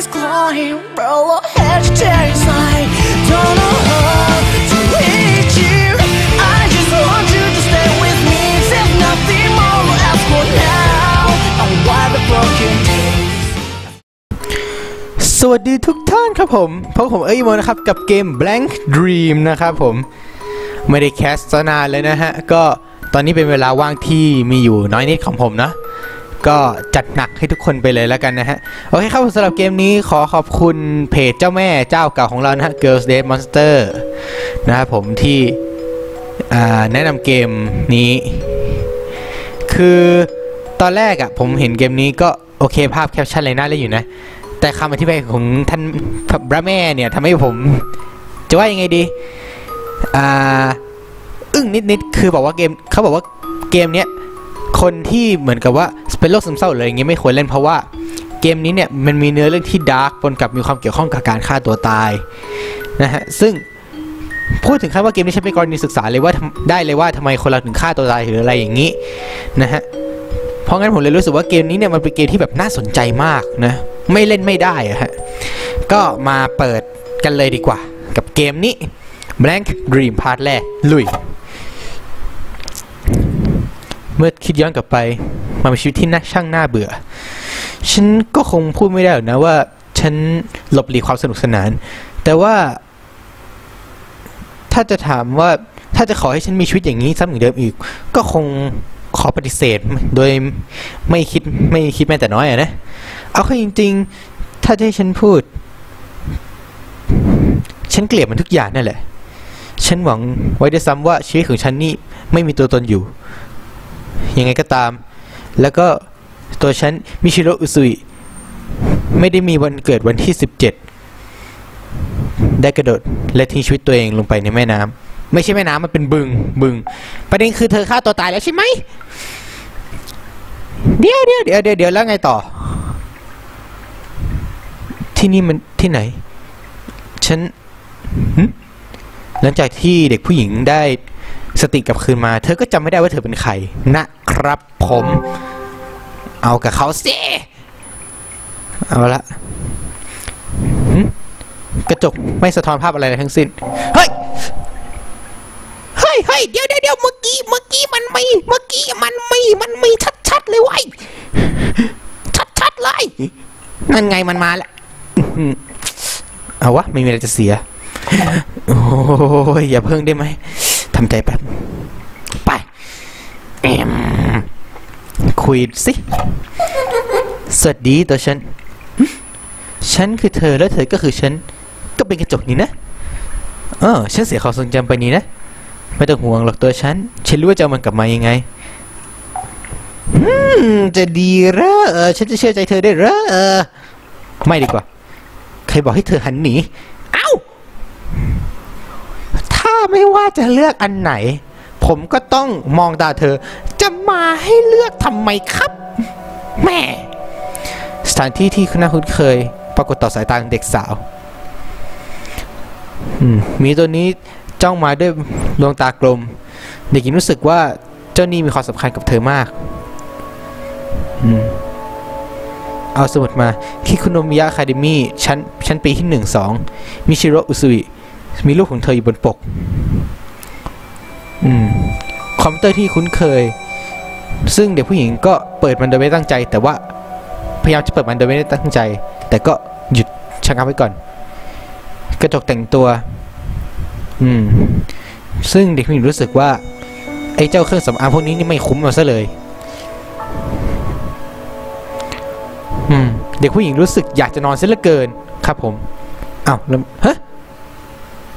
eyes clawing, roll a hedge inside. Don't know how to hate you. I just want you to stay with me. There's nothing more to ask for now. I'm wide the broken days. สวัสดีทุกท่านครับผมพบกับผมเอ้ยโมนะครับ กับเกม Blank Dream นะครับผม ไม่ได้แคสต์ซะนานเลยนะฮะ ก็ตอนนี้เป็นเวลาว่างที่มีอยู่น้อยนิดของผมเนาะ ก็จัดหนักให้ทุกคนไปเลยแล้วกันนะฮะ โอเคครับสำหรับเกมนี้ขอขอบคุณเพจเจ้าแม่เจ้าเก่าของเรานะฮะ Girls Dead Monster นะครับผมที่แนะนำเกมนี้ คือตอนแรกอะ่ะผมเห็นเกมนี้ก็โอเคภาพแคปชั่นอะไรน่าเล่นอยู่นะ แต่คำอธิบายของท่านพระแม่เนี่ยทำให้ผมจะว่ายังไงดีอ่าอึ้งนิดๆคือบอกว่าเกมเขาบอกว่าเกมเนี้ยคนที่เหมือนกับว่า เป็นโรคซึมเศร้าหรือย่างเงี้ยไม่ควรเล่นเพราะว่าเกมนี้เนี่ยมันมีเนื้อเรื่องที่ดาร์กปนกับมีความเกี่ยวข้องกับการฆ่าตัวตายนะฮะซึ่งพูดถึงขั้นว่าเกมนี้ใช้เป็นกรณีศึกษาเลยว่าได้เลยว่าทำไมคนเราถึงฆ่าตัวตายหรืออะไรอย่างนี้นะฮะเพราะงั้นผมเลยรู้สึกว่าเกมนี้เนี่ยมันเป็นเกมที่แบบน่าสนใจมากนะไม่เล่นไม่ได้อะฮะก็มาเปิดกันเลยดีกว่า กับเกมนี้ Blank Dream พาร์ทแรกลุย เมื่อคิดย้อนกลับไป มันเป็นชีวิตที่น่าช่างน่าเบื่อ ฉันก็คงพูดไม่ได้หรอกนะว่า ฉันหลบหลีกความสนุกสนาน แต่ว่า ถ้าจะถามว่าถ้าจะขอให้ฉันมีชีวิตอย่างนี้ซ้ำเหมือนเดิมอีก ก็คงขอปฏิเสธโดยไม่คิดไม่คิดแม้แต่น้อยอะนะ เอาเข้าจริง ๆ ถ้าจะให้ฉันพูด ฉันเกลียดมันทุกอย่างนั่นแหละ ฉันหวังไว้ด้วยซ้ำว่าชีวิตของฉันนี่ไม่มีตัวตนอยู่ ยังไงก็ตาม แล้วก็ตัวฉันมิชิโรอุซุยไม่ได้มีวันเกิดวันที่ 17 ได้กระโดดและทิ้งชีวิตตัวเองลงไปในแม่น้ำไม่ใช่แม่น้ำมันเป็นบึงบึง ประเด็นคือเธอฆ่าตัวตายแล้วใช่ไหมเดี๋ยวเดี๋ยวเดี๋ยวเดี๋ยวเดี๋ยวแล้วไงต่อ ที่นี่มันที่ไหน ฉันหึหลังจากที่เด็กผู้หญิงได้สติกลับคืนมา เธอก็จำไม่ได้ว่าเธอเป็นใครนะครับผม เอากับเขาสิเอาละกระจกไม่สะท้อนภาพอะไรเลยทั้งสิ้น เฮ้ย เฮ้ยเฮ้ยเดี๋ยวเดี๋ยวเดี๋ยวเมื่อกี้ เมื่อกี้มันไม่ เมื่อกี้มันไม่ มันไม่ชัดชัดเลยเว้ยชัดชัดเลยนั่นไงมันมาแล้วอื้อหือเอาวะ ไม่มีอะไรจะเสีย โอ้ยอย่าเพิ่งได้ไหมทำใจแป๊บ ไปแอม คุยสิ สวัสดีตัวฉัน ฉันคือเธอแล้วเธอก็คือฉัน ก็เป็นกระจกนี่นะ เออ ฉันเสียความทรงจำไปนี่นะ ไม่ต้องห่วงหรอกตัวฉัน ฉันรู้ว่าจะเอามันกลับมายังไงจะดีเหรอเออฉันจะเชื่อใจเธอได้เหรอเออ ไม่ดีกว่า ใครบอกให้เธอหันหนี เอ้า ถ้าไม่ว่าจะเลือกอันไหน ผมก็ต้องมองตาเธอ จะมาให้เลือกทำไมครับแม่สถานที่ที่น่าคุ้นเคย ปรากฏต่อสายตาของเด็กสาวมีตัวนี้จ้องมาด้วยดวงตากลม เด็กหญิงรู้สึกว่าเจ้านี่มีความสำคัญกับเธอมากอเอาสมุดมา คิคุโนมิยะคาเดมี่ชั้นชั้นปีที่หนึ่งสองมิชิโรอุซุยมีรูปของเธออยู่บนปก อืมคอมพิวเตอร์ที่คุ้นเคย ซึ่งเด็กผู้หญิงก็เปิดมันโดยไม่ตั้งใจ แต่ว่าพยายามจะเปิดมันโดยไม่ได้ตั้งใจ แต่ก็หยุดชะงักไว้ก่อน กระจกแต่งตัว อืม ซึ่งเด็กผู้หญิงรู้สึกว่าไอ้เจ้าเครื่องสำอางพวกนี้นี่ไม่คุ้มเอาซะเลย อืม เด็กผู้หญิงรู้สึกอยากจะนอนเสียเหลือเกิน ครับผม อ้าวแล้วฮะ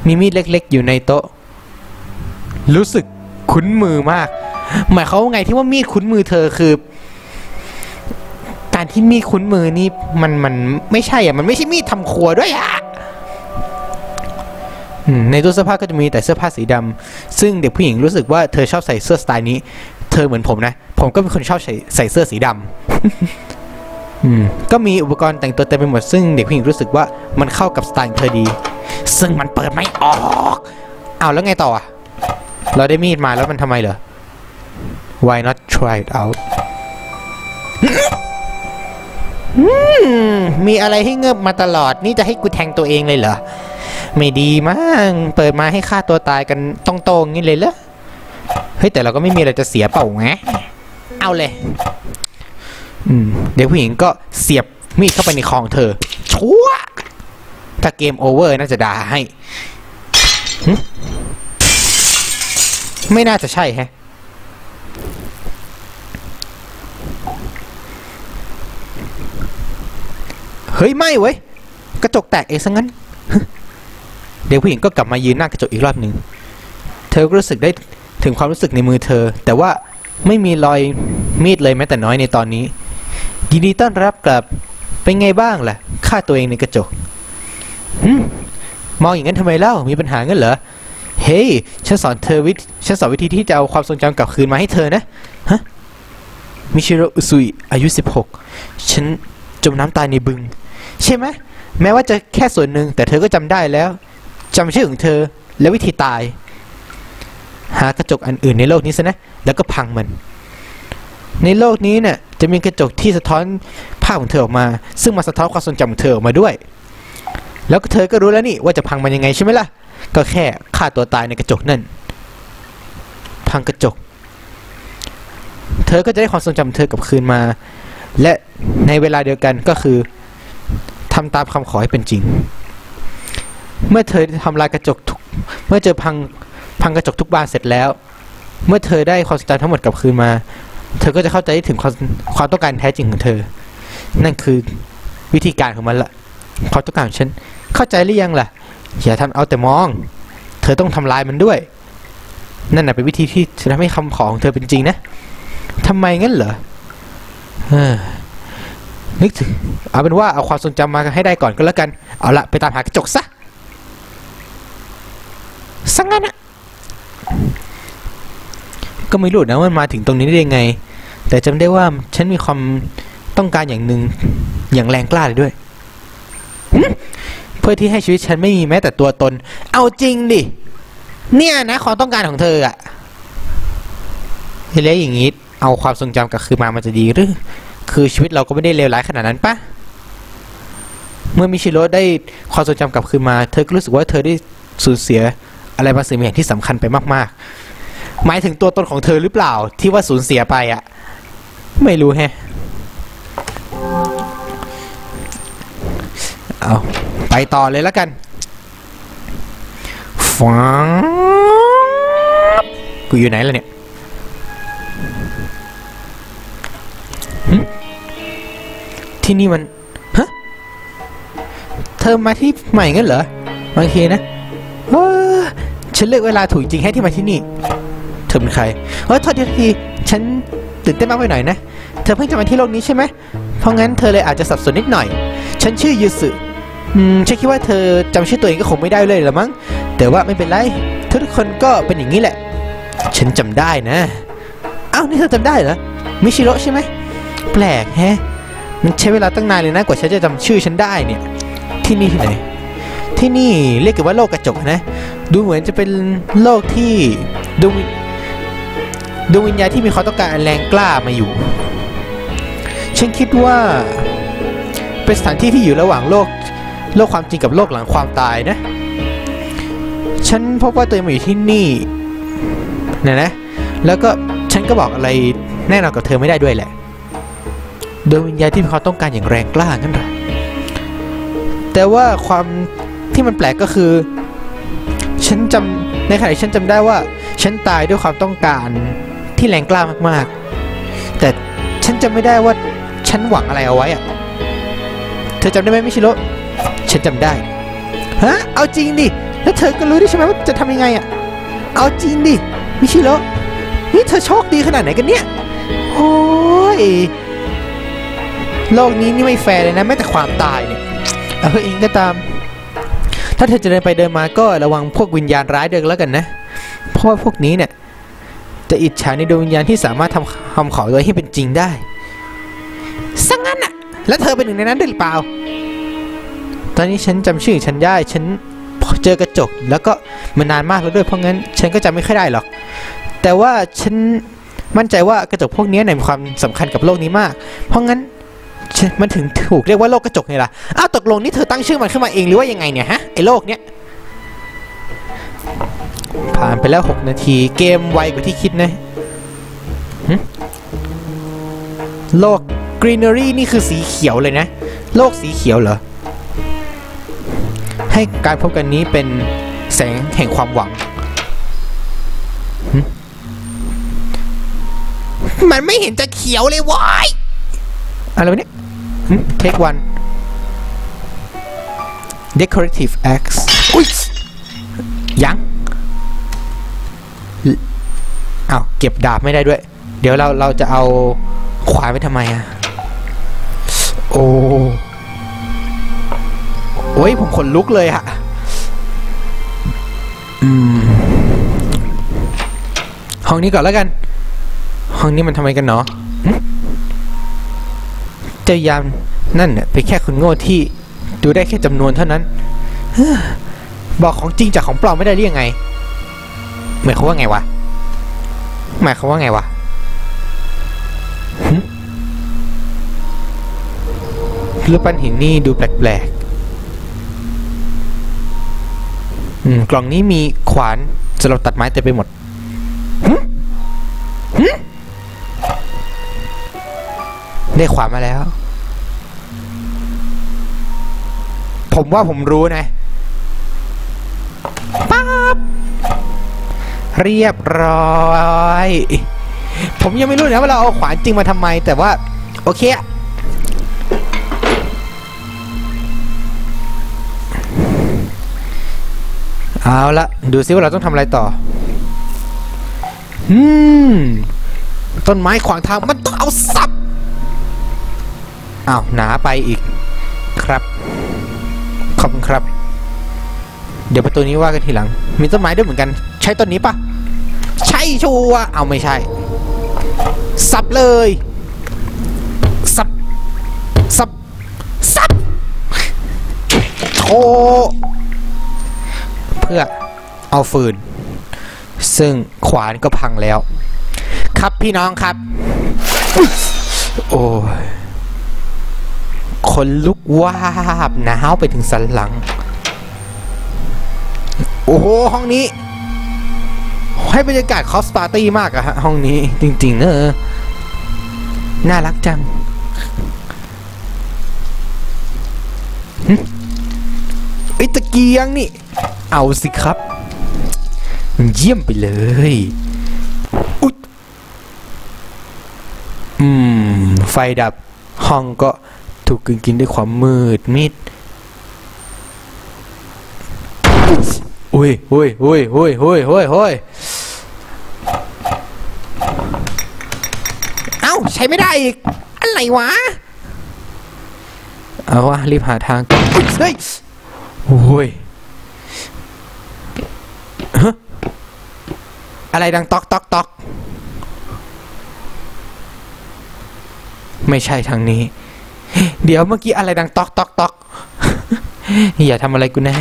มีมีดเล็ก ๆ อยู่ในโต๊ะ รู้สึกคุ้นมือมาก หมายเขาว่าไงที่ว่ามีดคุ้นมือเธอคือ การที่มีดคุ้นมือนี่มันมันไม่ใช่อะมันไม่ใช่มีดทำครัวด้วยอะในตู้เสื้อผ้าก็จะมีแต่เสื้อผ้าสีดำซึ่งเด็กผู้หญิงรู้สึกว่าเธอชอบใส่เสื้อสไตล์นี้ เธอเหมือนผมนะ ผมก็เป็นคนชอบใส่ใส่เสื้อสีดำอืมก็มีอุปกรณ์แต่งตัวเต็มไปหมด ซึ่งเด็กผู้หญิงรู้สึกว่ามันเข้ากับสไตล์เธอดี ซึ่งมันเปิดไม่ออก เอาแล้วไงต่ออะ เราได้มีดมาแล้วมันทำไมเหรอ Why not try it out มีอะไรให้เงือบมาตลอด นี่จะให้กูแทงตัวเองเลยเหรอ ไม่ดีมั้งเปิดมาให้ฆ่าตัวตายกันต้องโตงๆงี้เลยเหรอ เฮ้ย แต่เราก็ไม่มีอะไรจะเสียเปล่าไง เอาเลยอืมเด็กผู้หญิงก็เสียบมีดเข้าไปในคอของเธอ ชั่วถ้าเกมโอเวอร์น่าจะด่าให้ ไม่น่าจะใช่แฮะ เฮ้ย ไม่เว้ย กระจกแตกเองซะงั้น เด็กผู้หญิงก็กลับมายืนหน้ากระจกอีกรอบหนึ่ง เธอก็รู้สึกได้ถึงความรู้สึกในมือเธอ แต่ว่าไม่มีรอยมีดเลยแม้แต่น้อยในตอนนี้ ยินดีต้อนรับกลับ เป็นไงบ้างล่ะ ฆ่าตัวเองในกระจกหึมองอย่างนั้นทำไมเล่า มีปัญหางั้นเหรอ เฮ้ยฉันสอนเธอวิธีฉันสอนวิธีที่จะเอาความทรงจำกลับคืนมาให้เธอนะฮะมิชิโรอุซุยอายุ 16 ฉันจมน้ำตายในบึง ใช่ไหมแม้ว่าจะแค่ส่วนหนึ่งแต่เธอก็จำได้แล้วจำชื่อของเธอและวิธีตาย หากระจกอันอื่นในโลกนี้ซะนะ แล้วก็พังมัน ในโลกนี้เนี่ยจะมีกระจกที่สะท้อนภาพของเธอออกมา ซึ่งมาสะท้อนความทรงจำของเธอออกมาด้วย แล้วเธอก็รู้แล้วนี่ว่าจะพังมันยังไงใช่ไหมล่ะ ก็แค่ฆ่าตัวตายในกระจกนั่นพังกระจก เธอก็จะได้ความทรงจำเธอกลับคืนมา และในเวลาเดียวกันก็คือทำตามคำขอให้เป็นจริง เมื่อเธอทำลายกระจกทุกเมื่อเจอพังพังกระจกทุกบานเสร็จแล้ว เมื่อเธอได้ความทรงจำทั้งหมดกลับคืนมา เธอก็จะเข้าใจถึงความความต้องการแท้จริงของเธอ นั่นคือวิธีการของมันละความต้องการของฉัน เข้าใจหรือยังล่ะ อย่าทำเอาแต่มอง เธอต้องทำลายมันด้วย นั่นนะเป็นวิธีที่จะทำให้คำขอของเธอเป็นจริงนะทำไมงั้นเหรอนึกถึงเอาเป็นว่าเอาความทรงจำมาให้ได้ก่อนก็แล้วกัน เอาละไปตามหากระจกซะสังงั้นอะก็ไม่รู้นะว่ามันมาถึงตรงนี้ได้ยังไง แต่จำได้ว่าฉันมีความต้องการอย่างหนึ่งอย่างแรงกล้าเลยด้วย เพื่อที่ให้ชีวิตฉันไม่มีแม้แต่ตัวตน เอาจริงดิ เนี่ยนะความต้องการของเธออะแล้วอย่างงี้เอาความทรงจำกลับคืนมามันจะดีหรือ คือชีวิตเราก็ไม่ได้เลวร้ายขนาดนั้นปะเมื่อมิชิโร่ได้ความทรงจำกลับคืนมา เธอก็รู้สึกว่าเธอได้สูญเสียอะไรบางสิ่งบางอย่างที่สำคัญไปมาก ๆ หมายถึงตัวตนของเธอหรือเปล่าที่ว่าสูญเสียไปอะไม่รู้แฮะเอา ไปต่อเลยแล้วกันฟังกูอยู่ไหนล้วเนี่ยที่นี่มันฮะเธอมาที่ใหม่งั้นเหรอโอเคนะเออฉันเลือกเวลาถูกจริงให้ที่มาที่นี่ เธอเป็นใครเออโทษทีฉันตื่นเต้นมากไปหน่อยนะ เธอเพิ่งจะมาที่โลกนี้ใช่ไหมเพราะงั้นเธอเลยอาจจะสับสนนิดหน่อย ฉันชื่อยูสึ อืมฉันคิดว่าเธอจำชื่อตัวเองก็คงไม่ได้เลยละมั้ง แต่ว่าไม่เป็นไร ทุกคนก็เป็นอย่างนี้แหละ ฉันจำได้นะอ้าวนี่เธอจำได้เหรอ มิชิโร่ใช่ไหม แปลกแฮะ มันใช้เวลาตั้งนานเลยนะกว่าฉันจะจำชื่อฉันได้เนี่ย ที่นี่ที่ไหน ที่นี่เรียกกันว่าโลกกระจกนะ ดูเหมือนจะเป็นโลกที่ดวงวิดวงวิญญาณที่มีความต้องการแรงกล้ามาอยู่ ฉันคิดว่าเป็นสถานที่ที่อยู่ระหว่างโลก โลกความจริงกับโลกหลังความตายนะ ฉันพบว่าตัวเองมาอยู่ที่นี่นะนะ แล้วก็ฉันก็บอกอะไรแน่นอนกับเธอไม่ได้ด้วยแหละ โดยวิญญาณที่มีความต้องการอย่างแรงกล้างั้นเหรอแต่ว่าความที่มันแปลกก็คือ ฉันจำในขณะที่ฉันจำได้ว่า ฉันตายด้วยความต้องการที่แรงกล้ามากๆ แต่ฉันจำไม่ได้ว่าฉันหวังอะไรเอาไว้อะเธอจำได้ไหมมิชิโร่ ฉันจำได้ ฮะ เอาจริงดิ แล้วเธอก็รู้ด้วยใช่ไหมว่าจะทำยังไงอะเอาจริงดิ มิชิโร่นี่เธอโชคดีขนาดไหนกันเนี่ย โอ้ย โลกนี้นี่ไม่แฟร์เลยนะแม้แต่ความตายเนี่ย เอาเอะเองก็ตาม ถ้าเธอจะเดินไปเดินมาก็ระวังพวกวิญญาณร้ายเดินแล้วกันนะ เพราะว่าพวกนี้เนี่ยจะอิจฉาในดวงวิญญาณที่สามารถทำคำขอไว้ให้เป็นจริงได้สังงั้นอะแล้วเธอเป็นหนึ่งในนั้นด้วยหรือเปล่า ตอนนี้ฉันจำชื่อฉันได้ ฉันเจอกระจกแล้วก็มันนานมากแล้วด้วยเพราะงั้น ฉันก็จำไม่ค่อยได้หรอก แต่ว่าฉันมั่นใจว่ากระจกพวกนี้เนี่ยมีความสำคัญกับโลกนี้มาก เพราะงั้นมันถึงถูกเรียกว่าโลกกระจกไงล่ะ อ้าวตกลงนี่เธอตั้งชื่อมันขึ้นมาเองหรือว่ายังไงเนี่ยฮะไอ้โลกเนี้ยผ่านไปแล้ว 6 นาทีเกมไวกว่าที่คิดนะโลกกรีน e รีนี่คือสีเขียวเลยนะ โลกสีเขียวเหรอ ให้การพบกันนี้เป็นแสงแห่งความหวัง มันไม่เห็นจะเขียวเลยวายอะไรวะเนี่ยเทควัน decorative axe อุ้ยยังอ้าเก็บดาบไม่ได้ด้วย เดี๋ยวเราเราจะเอาขวานไปทำไมอะโอ้ โอ้ยผมขนลุกเลยอะอืมห้องนี้ก่อนแล้วกัน ห้องนี้มันทำไมกันเนาะเจ้ายามนั่นเนี่ยเป็นแค่คนโง่ที่ดูได้แค่จำนวนเท่านั้น บอกของจริงจากของปลอมไม่ได้หรือยังไงหมายความว่าไงวะหมายความว่าไงวะหึรูปปั้นหินนี่ดูแปลก อืมกล่องนี้มีขวานสำหรับตัดไม้เต็มไปหมดได้ขวานมาแล้ว ผมว่าผมรู้นะป๊าบเรียบร้อย ผมยังไม่รู้นะว่าเราเอาขวานจริงมาทำไม แต่ว่า โอเคอะ เอาละดูซิว่าเราต้องทำอะไรต่อ อืม ต้นไม้ขวางทางมันต้องเอาสับอ้าวหนาไปอีกครับ ขอบคุณครับ เดี๋ยวประตูนี้ว่ากันทีหลัง มีต้นไม้ด้วยเหมือนกัน ใช้ต้นนี้ปะใช่ชัวเอาไม่ใช่ สับเลย สับ สับ สับโช พื่อเอาฟืน ซึ่งขวานก็พังแล้ว ครับพี่น้องครับ โอ้ยคนลุกวาบหนาวไปถึงสันหลัง โอ้โห ห้องนี้ ให้บรรยากาศคอสปาร์ตี้มากอะฮะ ห้องนี้จริง ๆ เนอะน่ารักจังไอ้ตะเกียงนี่ เอาสิครับ เยี่ยมไปเลยอุ๊ยอืม ไฟดับห้องก็ถูกกลืนกินด้วยความมืดมิดอุ้ยอุ้ยอุ้ยอุ้ยอุ้ยอุ้ยอุ้ยเอ้า ใช้ไม่ได้อีก อะไรวะ เอาวะ รีบหาทางเฮ้ยโอ้ยฮะ อะไรดังตอกตอกตอกไม่ใช่ทางนี้ เดี๋ยวเมื่อกี้อะไรดังตอกตอกตอกอย่าทำอะไรกูนะ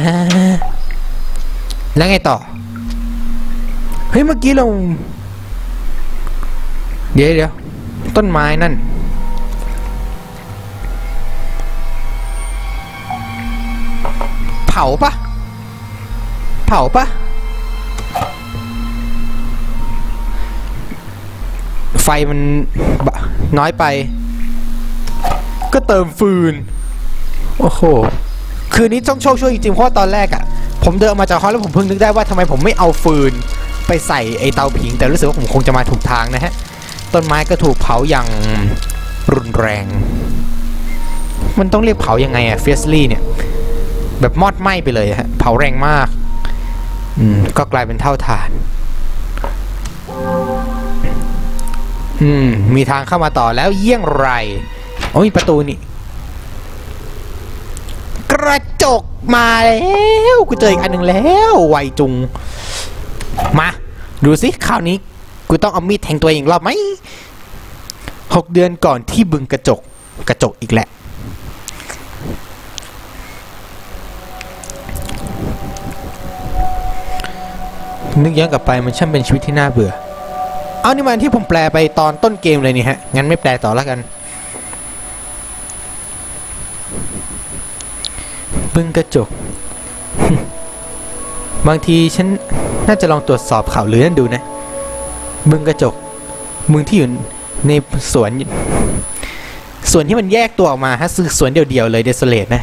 แล้วไงต่อ เฮ้ยเมื่อกี้เรา เดี๋ยวเดี๋ยวต้นไม้นั่น เผาปะเผาปะ ไฟมันบะน้อยไป ก็เติมฟืน โอ้โห คืนนี้ต้องโชคช่วยจริงๆ เพราะว่าตอนแรกอะ่ะ ผมเดินออกมาจากห้องแล้วผมเพิ่งนึกได้ว่าทำไมผมไม่เอาฟืน ไปใส่ไอเตาผิง แต่รู้สึกว่าผมคงจะมาถูกทางนะฮะ ต้นไม้ก็ถูกเผาอย่างรุนแรง มันต้องเรียกเผายังไงอะเฟสลี่เนี่ย แบบมอดไหม้ไปเลยอะฮะ เผาแรงมาก อืม ก็กลายเป็นเท่าฐาน อืม มีทางเข้ามาต่อแล้วเยี่ยงไร โอ้ยประตูนี่ กระจกมาแล้วกูเจออีกอันหนึ่งแล้วไวจุง มา ดูสิคราวนี้ กูต้องเอามีดแทงตัวเองรอบไหมหกเดือนก่อนที่บึงกระจกกระจกอีกแหละ นึกย้อนกลับไปมันช่างเป็นชีวิตที่น่าเบื่อ เอานี่มันที่ผมแปลไปตอนต้นเกมเลยนี่ฮะ งั้นไม่แปลต่อแล้วกัน บึงกระจก บางทีฉันน่าจะลองตรวจสอบข่าวลือนั่นดูนะ บึงกระจก มึงที่อยู่ในสวน ส่วนที่มันแยกตัวออกมาฮะคือสวนเดียวๆเลยเดสเลตนะ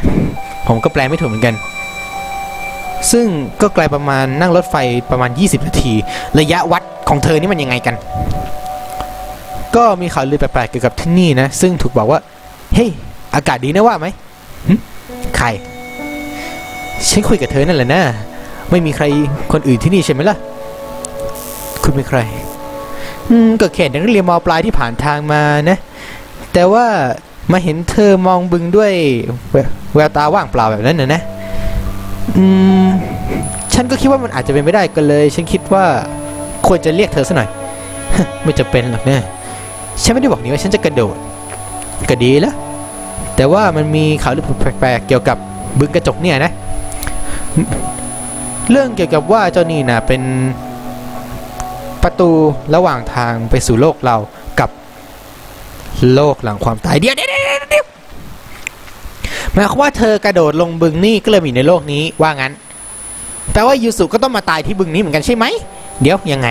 ผมก็แปลไม่ถูกเหมือนกันซึ่งก็ไกลประมาณนั่งรถไฟประมาณ 20 นาที ระยะวัด ของเธอนี่มันยังไงกัน ก็มีข่าวลือแปลกๆเกี่ยวกับที่นี่นะ ซึ่งถูกบอกว่า เฮ้ย อากาศดีนะว่าไหมหึใคร ฉันคุยกับเธอนั่นแหละนะ ไม่มีใครคนอื่นที่นี่ใช่ไหมล่ะ คุณเป็นใคร อืม ก็แค่นักเรียนมปลายที่ผ่านทางมานะ แต่ว่ามาเห็นเธอมองบึงด้วยแวแววตาว่างเปล่าแบบนั้นนะนะ อืม ฉันก็คิดว่ามันอาจจะเป็นไม่ได้ก็เลย ฉันคิดว่า ควรจะเรียกเธอซะหน่อยไม่จะเป็นหรอกนะฉันไม่ได้บอกนี่ว่าฉันจะกระโดดก็ดีแล้วแต่ว่ามันมีข่าวเรื่องแปลกๆเกี่ยวกับบึงกระจกเนี่ยนะ เรื่องเกี่ยวกับว่าเจ้านี่นะเป็นประตูระหว่างทางไปสู่โลกเรากับโลกหลังความตายเดี๋ยวเดี๋ยวเดี๋ยวเดี๋ยวหมายความว่าเธอกระโดดลงบึงนี่ก็เลยมีในโลกนี้ว่างั้นแปลว่ายูสุก็ต้องมาตายที่บึงนี้เหมือนกันใช่ไหม เดี๋ยวยังไง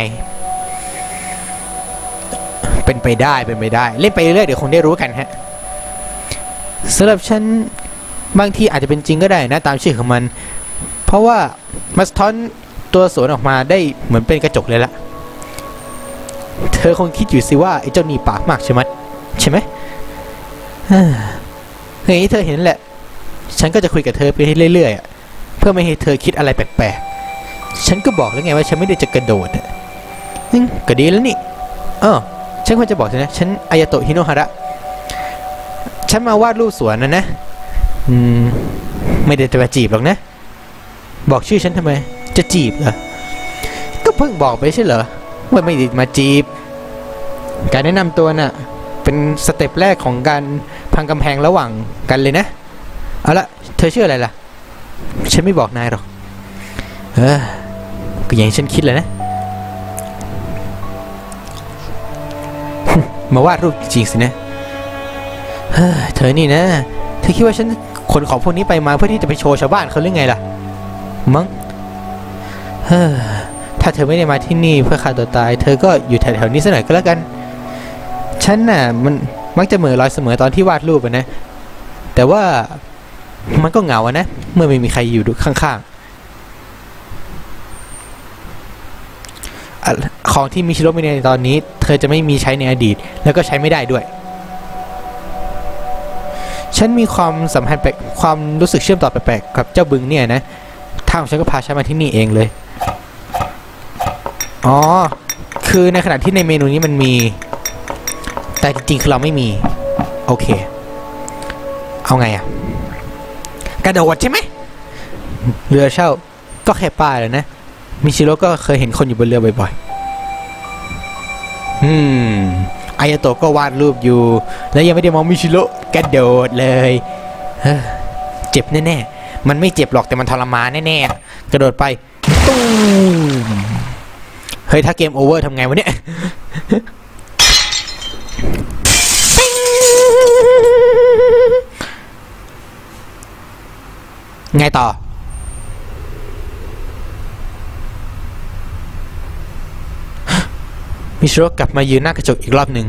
เป็นไปได้เป็นไปได้ เล่นไปเรื่อยเดี๋ยวคงได้รู้กันฮะสำหรับฉันบางทีอาจจะเป็นจริงก็ได้นะตามชื่อของมัน เพราะว่ามาสทอนตัวสวนออกมาได้เหมือนเป็นกระจกเลยละเธอคงคิดอยู่สิว่าไอ้เจ้านี่ปากมากใช่ไหมใช่ไหมเฮ้ยเธอเห็นแหละ ฉันก็จะคุยกับเธอไปเรื่อยๆเพื่อไม่ให้เธอคิดอะไรแปลกๆ ฉันก็บอกแล้วไงว่าฉันไม่ได้จะกระโดดอะอืมก็ดีแล้วนี่เออฉันควรจะบอกเธอนะ ฉันอายาโตะฮิโนะฮาระ ฉันมาวาดรูปสวนนะนะ อืม ไม่ได้จะมาจีบหรอกนะ บอกชื่อฉันทำไม จะจีบเหรอ ก็เพิ่งบอกไปใช่เหรอ ว่าไม่ได้มาจีบ การแนะนำตัวน่ะ เป็นสเต็ปแรกของการพังกำแพงระหว่างกันเลยนะ เอาละ เธอชื่ออะไรล่ะ ฉันไม่บอกนายหรอก เออ ก็อย่างที่ฉันคิดเลยนะ มาวาดรูปจริงสินะเธอนี่นะ เธอคิดว่าฉันขนของพวกนี้ไปมาเพื่อที่จะไปโชว์ชาวบ้านเขาหรือไงล่ะ มั้งถ้าเธอไม่ได้มาที่นี่เพื่อฆ่าตัวตาย เธอก็อยู่แถวๆนี้สักหน่อยก็แล้วกัน ฉันน่ะ มันมักจะเหม่อลอยเสมอตอนที่วาดรูปนะ แต่ว่ามันก็เหงาอะนะ เมื่อไม่มีใครอยู่ดูข้างๆอะ ของที่มีชิโรมีในตอนนี้ เธอจะไม่มีใช้ในอดีต แล้วก็ใช้ไม่ได้ด้วย ฉันมีความสัมพันธ์แปลกความรู้สึกเชื่อมต่อแปลกๆกับเจ้าบึงเนี่ยนะทางของฉันก็พาฉันมาที่นี่เองเลย อ๋อ คือในขณะที่ในเมนูนี้มันมี แต่จริงๆ คือเราไม่มี โอเค เอาไงอะกระโดดใช่ไหมเรือเช่าก็แค่ป้ายเลยนะ มิชิโร่ก็เคยเห็นคนอยู่บนเรือบ่อยๆ อืมอายาโตะก็วาดรูปอยู่ แล้วยังไม่ได้มองมิชิโร่กระโดดเลยเฮ้อเจ็บแน่ๆ มันไม่เจ็บหรอกแต่มันทรมานแน่ๆ กระโดดไปตุ้มเฮ้ย ถ้าเกมโอเวอร์ทำไงวะเนี่ยไงต่อ ชิโร่กลับมายืนหน้ากระจกอีกรอบหนึ่ง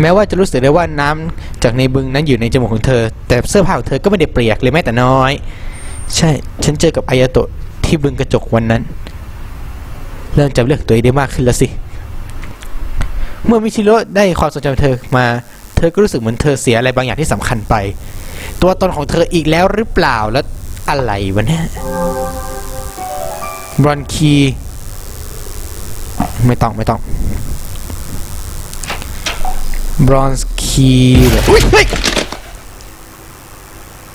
แม้ว่าจะรู้สึกได้ว่าน้ำจากในบึงนั้นอยู่ในจมูกของเธอ แต่เสื้อผ้าของเธอก็ไม่ได้เปียกเลยแม้แต่น้อย ใช่ ฉันเจอกับอายาโตะที่บึงกระจกวันนั้น เริ่มจำเรื่องตัวเองได้มากขึ้นแล้วสิ เมื่อมิชิโร่ได้ความสนใจเธอมา เธอก็รู้สึกเหมือนเธอเสียอะไรบางอย่างที่สำคัญไป ตัวตนของเธออีกแล้วหรือเปล่าแล้วอะไรวะเนี่ยบรอนคี ไม่ต้องไม่ต้อง บรอนซ์คีเลยอุ๊ยเฮ้ย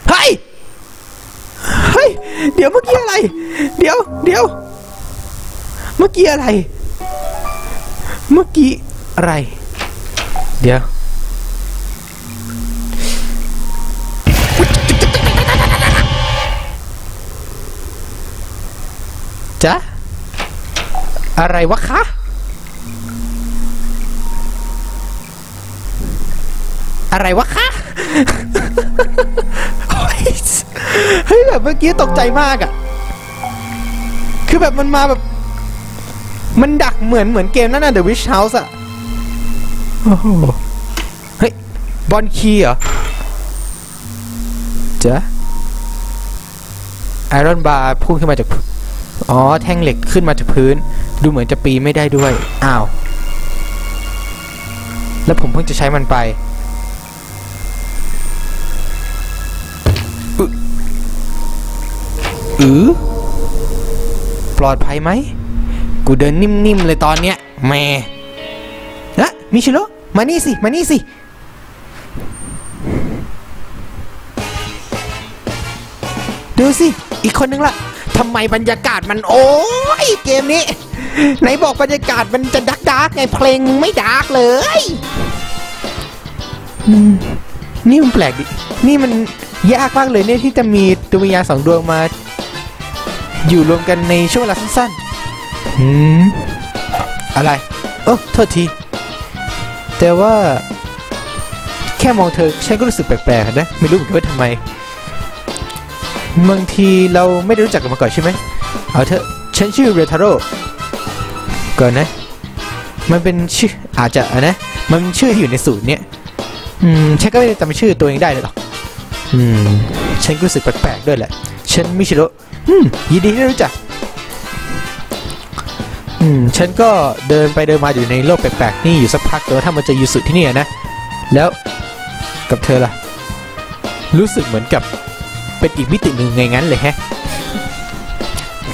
เฮ้ยเฮ้ยเดี๋ยวเมื่อกี้อะไร เดี๋ยวเดี๋ยวเมื่อกี้อะไร เมื่อกี้อะไร เดี๋ยวจ๊ะอะไรวะคะ อะไรวะคะเฮ้ยแบบเมื่อกี้ตกใจมากอะคือแบบมันมาแบบ มันดักเหมือนเหมือนเกมนั่นน่ะ The Witch House อะโอ้โหเฮ้ย บอลคีย์เหรอเจ๊ะไอรอนบาร์พุ่งขึ้นมาจาก อ๋อ แท่งเหล็กขึ้นมาจากพื้น ดูเหมือนจะปีนไม่ได้ด้วย อ้าว แล้วผมเพิ่งจะใช้มันไป อือปลอดภัยไหม กูเดินนิ่มๆเลยตอนเนี้ยแหม่ละมิชิโร่มานี่สิ มานี่สิ ดูสิ อีกคนนึงล่ะทำไมบรรยากาศมันโอ้ยเกมนี้ ไหนบอกบรรยากาศมันจะดักดักๆไงเพลงมึงไม่ดักเลยอืมนี่มันแปลกดิ นี่มันยากมากเลยเนี่ยที่จะมีดวงวิญญาณสองดวงมา อยู่รวมกันในช่วงเวลาสั้นๆหืมอะไรโอ้โทษที แต่ว่า แค่มองเธอฉันก็รู้สึกแปลกๆนะ ไม่รู้เหมือนกันว่าทำไมบางทีเราไม่ได้รู้จักกันมาก่อนใช่ไหมเอาเถอะฉันชื่อเรทาโร่ก่อนนะ มันเป็นชื่ออาจจะอะนะ มันชื่อที่อยู่ในสูตรเนี่ยอืมฉันก็ไม่ได้จำชื่อตัวเองได้เลยหรอกอืม ฉันก็รู้สึกแปลกๆด้วยแหละ ฉันมิชิโร่ อืมยินดีที่ได้รู้จัก อืม ฉันก็เดินไปเดินมาอยู่ในโลกแปลกๆนี่อยู่สักพักแต่ว่าถ้ามันจะยูสุที่นี่นะ แล้วกับเธอล่ะ รู้สึกเหมือนกับเป็นอีกมิติหนึ่งไงงั้นเลยแฮะ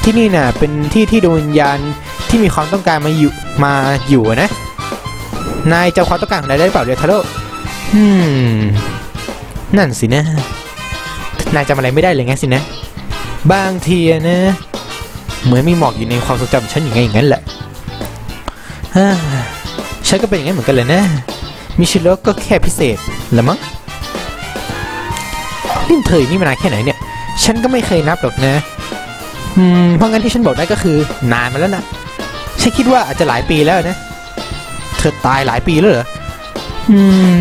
ที่นี่น่ะ เป็นที่ที่ดวงวิญญาณที่มีความต้องการมาอยู่มาอยู่นะ นายจำความต้องการของนายได้หรือเปล่าเดทาโร่อืม นั่นสินะ นายจำอะไรไม่ได้เลยงั้นสินะ บางทีนะ เหมือนมีหมอกอยู่ในความทรงจำฉันอย่างไงอย่างนั้นแหละฮ่าฉันก็เป็นอย่างนั้นเหมือนกันเลยนะ มิชิโร่ก็แค่พิเศษละมั้งนี่เธออยู่นี่มานานแค่ไหนเนี่ย ฉันก็ไม่เคยนับหรอกนะ อืม เพราะงั้นที่ฉันบอกได้ก็คือนานมาแล้วนะฉันคิดว่าอาจจะหลายปีแล้วนะ เธอตายหลายปีแล้วเหรอ อืม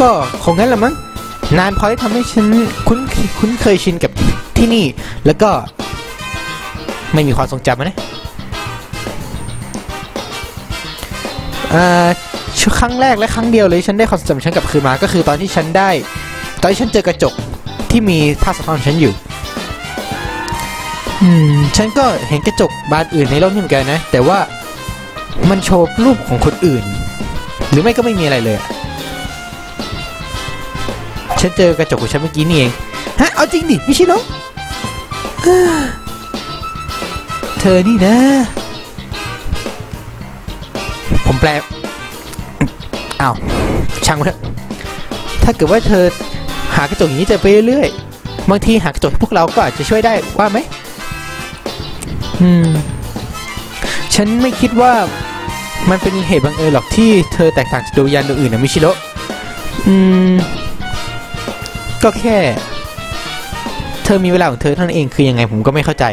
ก็คงงั้นละมั้ง นานพอที่ทำให้ฉันคุ้นคุ้นเคยชินกับที่นี่ แล้วก็ไม่มีความทรงจำอะนะเอ่อชครั้งแรกและครั้งเดียวเลยฉันได้ความทรงจำฉันกลับคืนมา ก็คือตอนที่ฉันได้ ตอนที่ฉันเจอกระจกที่มีภาพสะท้อนของฉันอยู่ อืม ฉันก็เห็นกระจกบานอื่นในโลกนี้เหมือนกันนะ แต่ว่ามันโชว์รูปของคนอื่น หรือไม่ก็ไม่มีอะไรเลยอะ ฉันเจอกระจกของฉันเมื่อกี้นี่เองฮะเอาจริงดิมิชิโร่เธอนี่นะ ผมแปลอ้าวช่างมันเถอะถ้าเกิดว่าเธอหากระจกอย่างนี้เจะไปเรื่อยๆบางทีหากระจกให้พวกเราก็อาจจะช่วยได้ว่าไหมอืม ฉันไม่คิดว่ามันเป็นเหตุบังเอิญหรอกที่เธอแตกต่างจากดวงวิญญาณดวงอื่นนะมิชิโร่อืม ก็แค่ เธอมีเวลาของเธอเท่านั้นเองคือยังไงผมก็ไม่เข้าใจ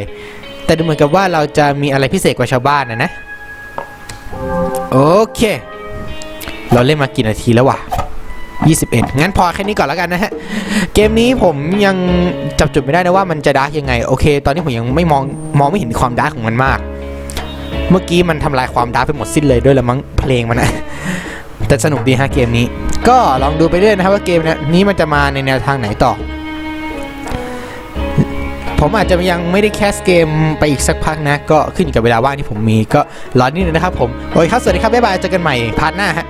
แต่ดูเหมือนกับว่าเราจะมีอะไรพิเศษกว่าชาวบ้านนะนะ โอเค เราเล่นมากี่นาทีแล้ววะ21 งั้นพอแค่นี้ก่อนแล้วกันนะฮะ เกมนี้ผมยังจับจุดไม่ได้นะว่ามันจะดาร์กยังไง โอเค ตอนนี้ผมยังไม่มองมองไม่เห็นความดาร์กของมันมาก เมื่อกี้มันทำลายความดาร์กไปหมดสิ้นเลยด้วยละมั้งเพลงมันนะ แต่สนุกดีฮะเกมนี้ ก็ลองดูไปเรื่อยนะครับว่าเกมนี้มันจะมาในแนวทางไหนต่อ ผมอาจจะยังไม่ได้แคสเกมไปอีกสักพักนะ ก็ขึ้นกับเวลาว่างที่ผมมีก็รอนิดนึงนะครับผม โอเคครับ สวัสดีครับ บ๊ายบายเจอกันใหม่พาร์ทหน้าฮะ